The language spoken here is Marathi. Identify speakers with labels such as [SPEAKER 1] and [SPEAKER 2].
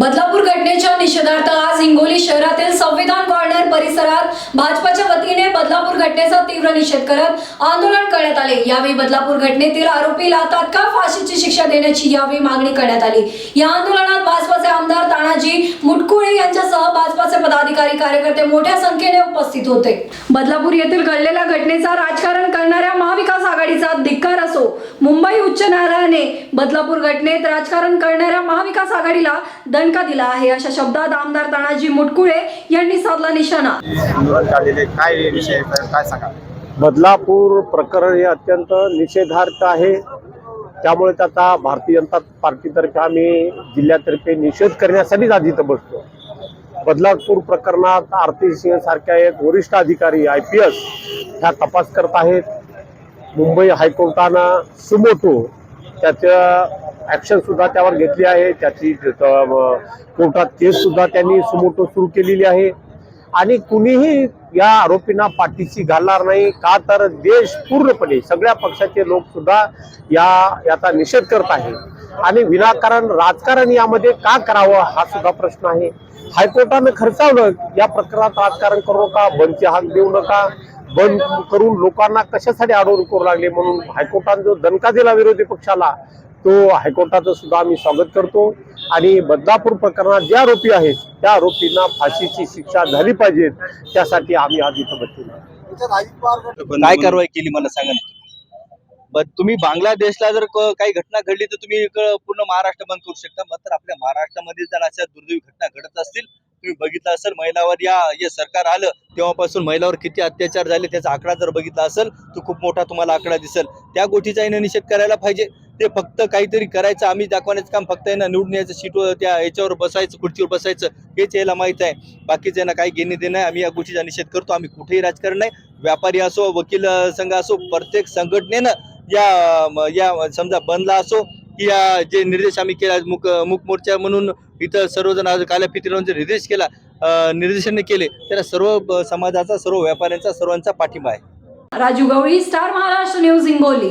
[SPEAKER 1] बदलापूर घटनेच्या निषेधार्थ आज हिंगोली शहरातील संविधान कॉर्नर परिसरात भाजपाच्या वतीने बदलापूर घटनेचा तीव्र निषेध करत आंदोलन करण्यात आले. यावेळी बदलापूर घटनेतील आरोपीला तात्काळ फाशीची शिक्षा देण्याची यावेळी मागणी करण्यात आली. या आंदोलनात भाजपाचे आमदार तानाजी मुटकुळे यांच्यासह भाजपाचे पदाधिकारी कार्यकर्ते मोठ्या संख्येने उपस्थित होते. बदलापूर येथील घडलेल्या घटनेचा राजकारण करणाऱ्या महाविकास आघाडीचा धिक्कार असो मुंबई उच्च न्यायालयाने बदलापूर घटनेत राजकारण करणाऱ्या महाविकास आघाडीला दणका दिला आहे. अशा शब्दात आमदार तानाजी मुटकुळे यांनी साधला निशाणा.
[SPEAKER 2] आंदोलन काढलेले काय विषय काय सांगा?
[SPEAKER 3] बदलापूर प्रकरण हे अत्यंत निषेधार्थ आहे. त्यामुळे त्याचा भारतीय जनता पार्टीतर्फे आम्ही जिल्ह्यातर्फे निषेध करण्यासाठीच आज इथं बसतो बदलापूर प्रकरणात आरती सिंह सारख्या एक वरिष्ठ अधिकारी आय पी एस ह्या तपास करत आहेत. मुंबई हायकोर्टानं सुमोटो त्याचं ॲक्शनसुद्धा त्यावर घेतली आहे. त्याची कोर्टात केस सुद्धा त्यांनी सुमोटो सुरू केलेली आहे. आणि कुणीही या आरोपींना पाठीशी घालणार नाही का तर देश पूर्णपणे सगळ्या पक्षाचे लोक सुद्धा या याचा निषेध करत आहे आणि विनाकारण राजकारण यामध्ये का करावं हा सुद्धा प्रश्न आहे. हायकोर्टानं खर्चावलं या प्रकरणात राजकारण करू नका बंदचे हाक देऊ नका. बंद करून लोकांना कशासाठी अडवणूक करू लागले म्हणून हायकोर्टाने जो दणका दिला विरोधी पक्षाला तो हायकोर्टाचं सुद्धा आम्ही स्वागत करतो. आणि बदलापूर प्रकरणात जे आरोपी आहेत त्या आरोपींना फाशीची शिक्षा झाली पाहिजे. त्यासाठी आम्ही आज इथं बसलेलो.
[SPEAKER 4] काय कारवाई केली मला सांगा ना तुम्ही. बांगलादेशला जर क- काही घटना घडली तर तुम्ही पूर्ण महाराष्ट्र बंद करू शकता. मात्र आपल्या महाराष्ट्रामध्ये जर अशा दुर्दैवी घटना घडत असतील तुम्ही बघितलं असेल महिलावर या हे सरकार आलं तेव्हापासून महिलावर किती अत्याचार झाले त्याचा आकडा जर बघितला असेल तर खूप मोठा तुम्हाला आकडा दिसेल. त्या गोष्टीचा यानं निषेध करायला पाहिजे. ते फक्त काहीतरी करायचं आम्ही दाखवण्याचं काम फक्त यांना निवडून यायचं सीटवर त्या याच्यावर बसायचं खुर्चीवर बसायचं हेच यायला माहीत आहे. बाकीचं यांना काही घेणे देणं आहे आम्ही या गोष्टीचा निषेध करतो. आम्ही कुठेही राजकारण नाही. व्यापारी असो वकील संघ असो प्रत्येक संघटनेनं या या समजा बंदला असो की या जे निर्देश आम्ही केला मुक मुक मोर्चा म्हणून इथं सर्वजण आज काल्या फितीला जे निर्देश केला निर्देशांनी केले. त्याला सर्व समाजाचा सर्व व्यापाऱ्यांचा सर्वांचा पाठिंबा आहे.
[SPEAKER 1] Raju Gawali star Maharashtra news Hingoli.